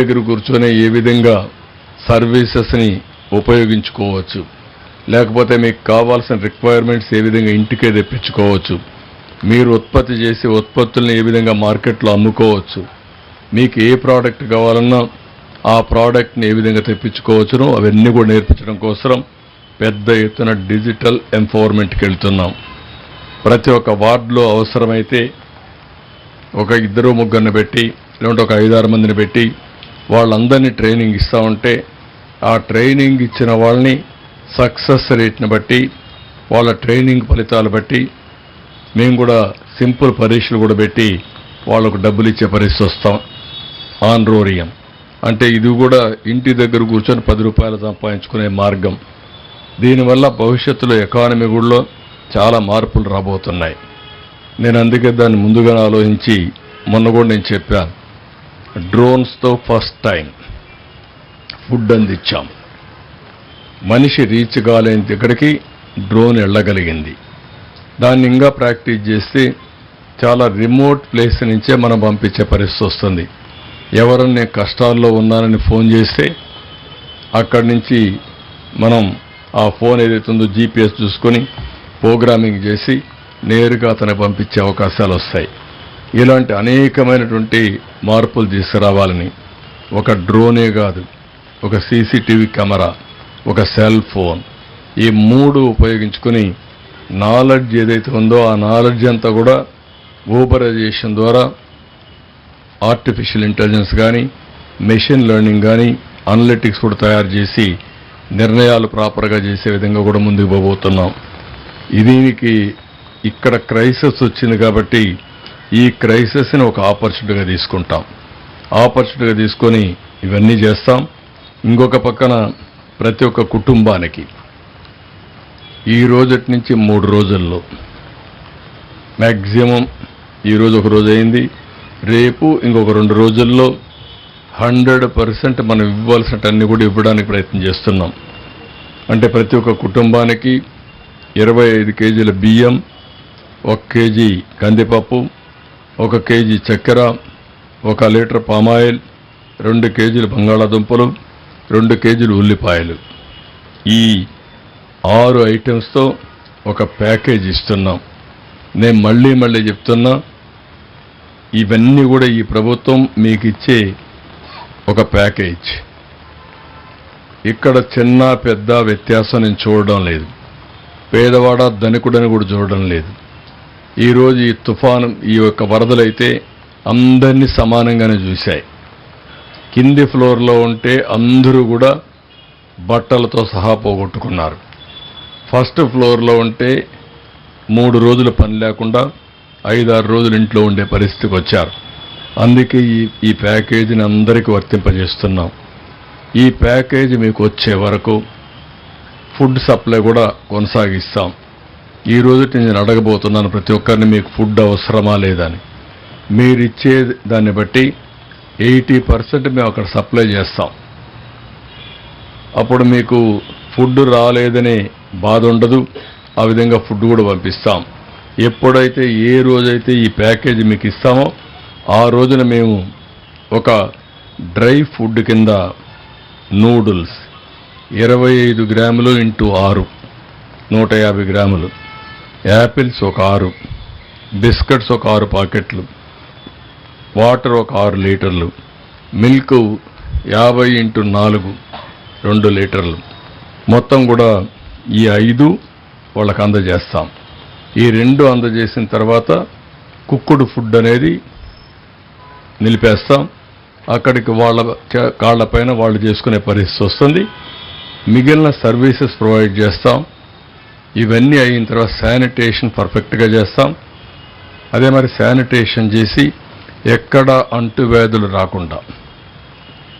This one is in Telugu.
దగ్గర కూర్చొని ఏ విధంగా సర్వీసెస్ని ఉపయోగించుకోవచ్చు లేకపోతే మీకు కావాల్సిన రిక్వైర్మెంట్స్ ఏ విధంగా ఇంటికే తెప్పించుకోవచ్చు మీరు ఉత్పత్తి చేసే ఉత్పత్తులను ఏ విధంగా మార్కెట్లో అమ్ముకోవచ్చు మీకు ఏ ప్రోడక్ట్ కావాలన్నా ఆ ప్రోడక్ట్ని ఏ విధంగా తెప్పించుకోవచ్చునో అవన్నీ కూడా నేర్పించడం కోసం పెద్ద ఎత్తున డిజిటల్ ఎంపవర్మెంట్కి వెళ్తున్నాం. ప్రతి ఒక్క వార్డులో అవసరమైతే ఒక ఇద్దరు ముగ్గురిని పెట్టి లేదంటే ఒక ఐదారు మందిని పెట్టి వాళ్ళందరినీ ట్రైనింగ్ ఇస్తూ ఉంటే ఆ ట్రైనింగ్ ఇచ్చిన వాళ్ళని సక్సెస్ రేట్ని బట్టి వాళ్ళ ట్రైనింగ్ ఫలితాలు బట్టి మేము కూడా సింపుల్ పరీక్షలు కూడా పెట్టి వాళ్ళకు డబ్బులు ఇచ్చే పరిస్థితి వస్తాం. ఆన్రోరియం అంటే ఇది కూడా ఇంటి దగ్గర కూర్చొని పది రూపాయలు సంపాదించుకునే మార్గం. దీనివల్ల భవిష్యత్తులో ఎకానమీ కూడా చాలా మార్పులు రాబోతున్నాయి. నేను అందుకే దాన్ని ముందుగా ఆలోచించి మొన్న కూడా నేను చెప్పాను. డ్రోన్స్తో ఫస్ట్ టైం ఫుడ్ అందించాం. మనిషి రీచ్ కాలేని దగ్గరికి డ్రోన్ వెళ్ళగలిగింది. దాన్ని ఇంకా ప్రాక్టీస్ చేస్తే చాలా రిమోట్ ప్లేస్ నుంచే మనం పంపించే పరిస్థితి వస్తుంది. ఎవరన్నా కష్టాల్లో ఉన్నానని ఫోన్ చేస్తే అక్కడి నుంచి మనం ఆ ఫోన్ ఏదైతే ఉందో జీపీఎస్ చూసుకొని ప్రోగ్రామింగ్ చేసి నేరుగా అతను పంపించే అవకాశాలు వస్తాయి. ఇలాంటి అనేకమైనటువంటి మార్పులు తీసుకురావాలని ఒక డ్రోనే కాదు ఒక సీసీటీవీ కెమెరా ఒక సెల్ ఫోన్. ఈ మూడు ఉపయోగించుకొని నాలెడ్జ్ ఏదైతే ఉందో ఆ నాలెడ్జ్ అంతా కూడా ఊబరైజేషన్ ద్వారా ఆర్టిఫిషియల్ ఇంటెలిజెన్స్ కానీ మెషిన్ లెర్నింగ్ కానీ అనలిటిక్స్ కూడా తయారు చేసి నిర్ణయాలు ప్రాపర్గా చేసే విధంగా కూడా ముందుకు పోబోతున్నాం. దీనికి ఇక్కడ క్రైసిస్ వచ్చింది కాబట్టి ఈ క్రైసిస్ని ఒక ఆపర్చునిటీగా తీసుకుంటాం. ఆపర్చునిటీగా తీసుకొని ఇవన్నీ చేస్తాం. ఇంకొక పక్కన ప్రతి ఒక్క కుటుంబానికి ఈ రోజటి నుంచి మూడు రోజుల్లో. మ్యాక్సిమం ఈరోజు ఒక రోజు అయింది. రేపు ఇంకొక రెండు రోజుల్లో హండ్రెడ్ పర్సెంట్ మనం ఇవ్వాల్సినవన్నీ కూడా ఇవ్వడానికి ప్రయత్నం చేస్తున్నాం. అంటే ప్రతి ఒక్క కుటుంబానికి ఇరవై ఐదు కేజీల బియ్యం ఒక కేజీ కందిపప్పు ఒక కేజీ చక్కెర ఒక లీటర్ పామాయిల్ రెండు కేజీలు బంగాళాదుంపలు రెండు కేజీలు ఉల్లిపాయలు. ఈ ఆరు ఐటమ్స్తో ఒక ప్యాకేజ్ ఇస్తున్నాం. నేను మళ్ళీ మళ్ళీ చెప్తున్నా ఇవన్నీ కూడా ఈ ప్రభుత్వం మీకు ఇచ్చే ఒక ప్యాకేజ్. ఇక్కడ చిన్న పెద్ద వ్యత్యాసం నేను చూడడం లేదు. పేదవాడ ధనికుడని కూడా చూడడం లేదు. ఈరోజు ఈ తుఫాను ఈ యొక్క వరదలైతే అందరినీ సమానంగానే చూశాయి. కింది ఫ్లోర్లో ఉంటే అందరూ కూడా బట్టలతో సహా పోగొట్టుకున్నారు. ఫస్ట్ ఫ్లోర్లో ఉంటే మూడు రోజులు పని లేకుండా ఐదారు రోజులు ఇంట్లో ఉండే పరిస్థితికి వచ్చారు. అందుకే ఈ ఈ ప్యాకేజీని అందరికీ వర్తింపజేస్తున్నాం. ఈ ప్యాకేజీ మీకు వచ్చే వరకు ఫుడ్ సప్లై కూడా కొనసాగిస్తాం. ఈ రోజు నేను అడగబోతున్నాను ప్రతి ఒక్కరిని మీకు ఫుడ్ అవసరమా లేదని మీరు ఇచ్చే దాన్ని బట్టి ఎయిటీ పర్సెంట్ మేము అక్కడ సప్లై చేస్తాం. అప్పుడు మీకు ఫుడ్ రాలేదనే బాధ ఉండదు ఆ విధంగా ఫుడ్ కూడా పంపిస్తాం. ఎప్పుడైతే ఏ రోజైతే ఈ ప్యాకేజీ మీకు ఇస్తామో ఆ రోజున మేము ఒక డ్రై ఫుడ్ కింద నూడిల్స్ ఇరవై ఐదు గ్రాములు ఇంటూ ఆరు నూట యాభై గ్రాములు. యాపిల్స్ ఒక ఆరు బిస్కెట్స్ ఒక ఆరు పాకెట్లు వాటర్ ఒక ఆరు లీటర్లు మిల్క్ యాభై ఇంటూ నాలుగు రెండు లీటర్లు. మొత్తం కూడా ఈ ఐదు వాళ్ళకి అందజేస్తాం. ఈ రెండు అందజేసిన తర్వాత కుక్కుడు ఫుడ్ అనేది నిలిపేస్తాం. అక్కడికి వాళ్ళ కాళ్ళపైన వాళ్ళు చేసుకునే పరిస్థితి వస్తుంది. మిగిలిన సర్వీసెస్ ప్రొవైడ్ చేస్తాం. ఇవన్నీ అయిన తర్వాత శానిటేషన్ పర్ఫెక్ట్గా చేస్తాం. అదే మరి శానిటేషన్ చేసి ఎక్కడ అంటువ్యాధులు రాకుండా.